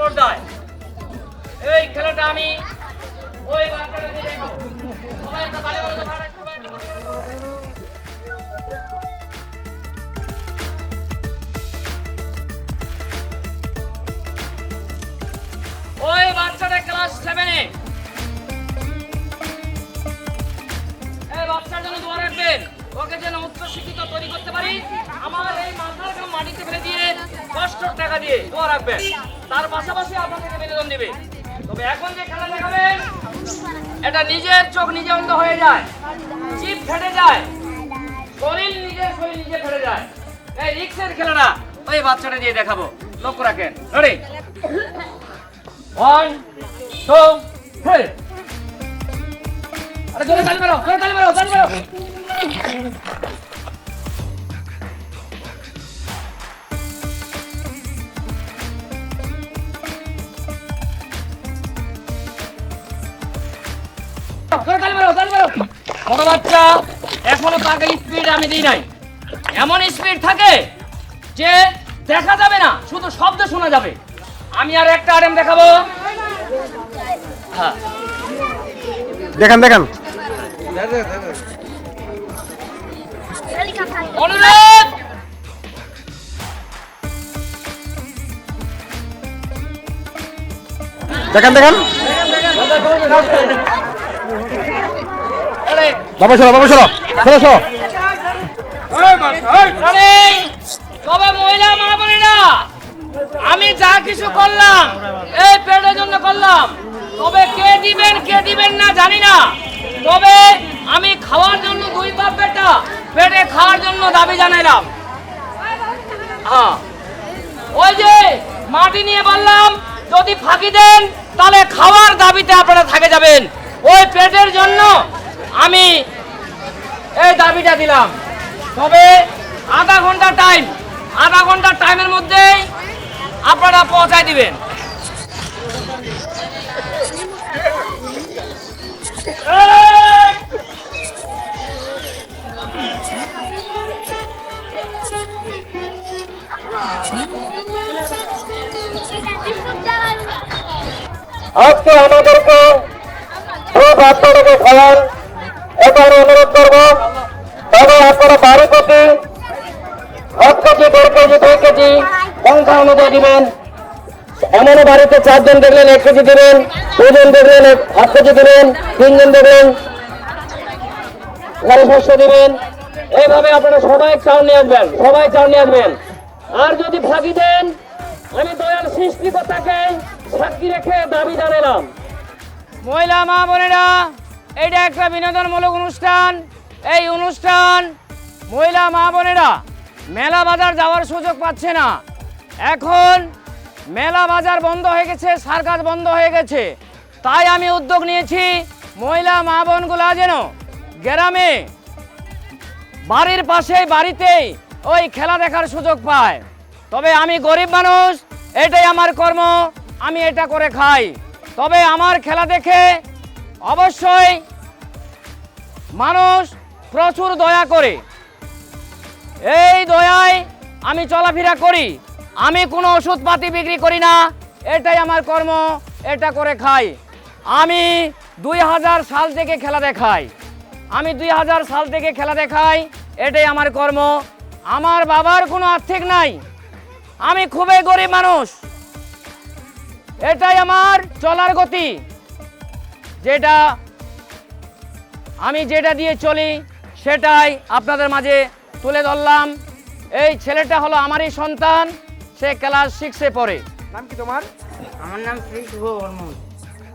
অবস্থায় এই খেলাটা আমি ওই। ওই বাচ্চাটা ক্লাস সেভেনে এই বাচ্চার জন্য দোয়া রাখবেন। ওকে যেন উচ্চ শিক্ষিত তৈরি করতে পারি। আমার এই মাথার মাটিতে ফেলে কষ্ট টাকা দিয়ে দোয়া রাখবেন। তার পাশাপাশি আপনাকে বিনোদন দিবে। তবে এখন যে খেলা দেখাবেন, এটা নিজের চোখ নিজে অন্ধ হয়ে যায়। জিভ ফেটে যায়। শরীর নিজের শরীর নিজে ফেটে যায়। এই রিক্সের খেলাটা ওই বাচ্চাটা দিয়ে দেখাবো। লক্ষ্য রাখেন। রেডি ওয়ান টু থ্রি আরে জোরে তালি মারো, জোরে তালি মারো তালি মারো। বড় বাচ্চা এখনও তাকে স্পিড আমি দিই নাই। এমন স্পিড থাকে যে দেখা যাবে না শুধু শব্দ শোনা যাবে। আমি আর একটা আরেম দেখাবো। হ্যাঁ। দেখান দেখান। অনুরোধ! দেখান। বাবা সরো বাবা সরো। সরো সরো। আরে, তবে মহিলা মা বোনেরা আমি যা কিছু করলাম এই পেটের জন্য করলাম। তবে কে দিবেন কে দিবেন না জানি না। তবে আমি খাওয়ার জন্য দুই বাপ বেটা পেটে খাওয়ার জন্য দাবি জানাইলাম। হ্যাঁ। ওই যে মাটি নিয়ে বললাম যদি ফাঁকি দেন তাহলে খাওয়ার দাবিতে আপনারা থাকে যাবেন। ওই পেটের জন্য আমি এই দাবিটা দিলাম তবে আধা ঘণ্টা টাইম আধা ঘণ্টা টাইমের মধ্যে আপনারা পৌঁছায় দিবেন! আজকে আমাদেরকে এই বাচ্চাটাকে খাওয়ান এবার অনুরোধ করব, তবে আপনারা বারো কেজি এক কেজি দেড় কেজি, দুই কেজি সংখ্যা অনুযায়ী দিবেন। এমন বাড়িতে চারজন দেখলেন, এক কেজি দেবেন, দুজন দেখলেন হাফ কেজি দেবেন, তিনজন দেখলেন ঘরে শস্য দিবেন। এইভাবে আপনারা সবাই চাল নিয়ে আসবেন, সবাই চাল নিয়ে আসবেন। আর যদি ফাঁকি দেন, আমি দয়াল সৃষ্টিকর্তাকে সাক্ষী রেখে দাবি জানালাম। মহিলা মা বোনেরা এটা একটা বিনোদনমূলক অনুষ্ঠান। এই অনুষ্ঠান মহিলা মা বোনেরা মেলা বাজার যাওয়ার সুযোগ পাচ্ছে না। এখন মেলা বাজার বন্ধ হয়ে গেছে, সার্কাস বন্ধ হয়ে গেছে। তাই আমি উদ্যোগ নিয়েছি মহিলা মা বোনগুলা যেন গ্রামে বাড়ির পাশে বাড়িতেই ওই খেলা দেখার সুযোগ পায়। তবে আমি গরিব মানুষ, এটাই আমার কর্ম, আমি এটা করে খাই। তবে আমার খেলা দেখে অবশ্যই মানুষ প্রচুর দয়া করে। এই দয়ায় আমি চলাফেরা করি। আমি কোনো ওষুধপাতি বিক্রি করি না। এটাই আমার কর্ম, এটা করে খাই। আমি দুই হাজার সাল থেকে খেলা দেখাই। আমি দুই হাজার সাল থেকে খেলা দেখাই, এটাই আমার কর্ম। আমার বাবার কোনো আর্থিক নাই। আমি খুবই গরিব মানুষ। এটাই আমার চলার গতি। যেটা আমি যেটা দিয়ে চলি সেটাই আপনাদের মাঝে তুলে ধরলাম। এই ছেলেটা হলো আমারই সন্তান সে ক্লাস সিক্সে পড়ে। নাম কি তোমার? আমার নাম শ্রী শুভ বর্মন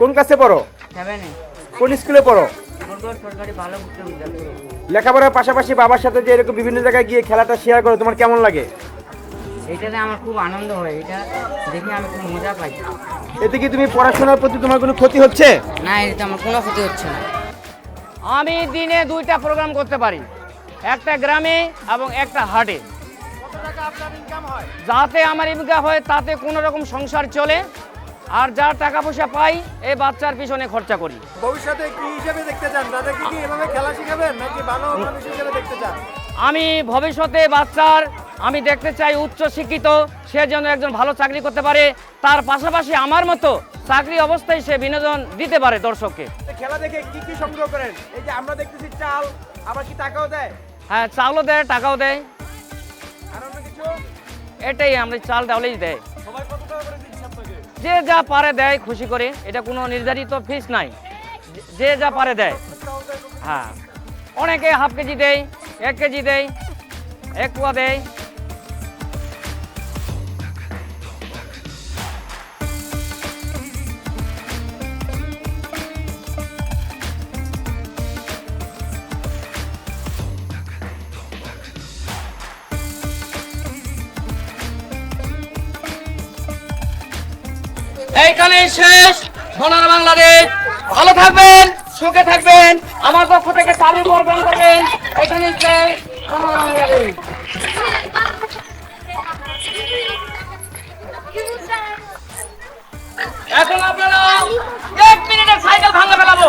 কোন ক্লাসে পড়ো? সেভেনে কোন স্কুলে পড়ো? সরকারি বালক উচ্চ বিদ্যালয়। লেখাপড়ার পাশাপাশি বাবার সাথে যে এরকম বিভিন্ন জায়গায় গিয়ে খেলাটা শেয়ার করো তোমার কেমন লাগে? এটাতে আমার খুব আনন্দ হয় এটা দেখে আমি খুব মজা পাই। এতে কি তুমি পড়াশোনার প্রতি তোমার কোনো ক্ষতি হচ্ছে? না এটাতে আমার কোনো ক্ষতি হচ্ছে না। আমি দিনে দুইটা প্রোগ্রাম করতে পারি। একটা গ্রামে এবং একটা হাটে। যাতে আমার ইনকাম হয় তাতে কোনো রকম সংসার চলে। আর যা টাকা পয়সা পাই এই বাচ্চার পিছনে খরচা করি। ভবিষ্যতে কি হিসেবে দেখতে চান? তাদেরকে কি এভাবে খেলা শিখাবেন নাকি ভালো মানুষ হিসেবে দেখতে চান? আমি ভবিষ্যতে বাচ্চার আমি দেখতে চাই উচ্চ শিক্ষিত সে যেন একজন ভালো চাকরি করতে পারে। তার পাশাপাশি আমার মতো চাকরি অবস্থায় সে বিনোদন দিতে পারে দর্শককে। খেলা দেখে কি কি সংগ্রহ করেন? এই যে আমরা দেখতেছি চাল আবার কি টাকাও দেয়? হ্যাঁ চালও দেয় টাকাও দেয়। এটাই আমরা চাল ডাউলেই দেয়। যে যা পারে দেয় খুশি করে এটা কোনো নির্ধারিত ফিস নাই। যে যা পারে দেয়। হ্যাঁ। অনেকে হাফ কেজি দেয় এক কেজি দেয় এক পোয়া দেয়। এইখানে শেষ। সোনার বাংলাদেশ। ভালো থাকবেন, সুখে থাকবেন। আমার পক্ষ থেকে চালু বর্জন করবেন এখানে এখন আপনারা এক মিনিটে সাইকেল ভাঙা ফেলাবো।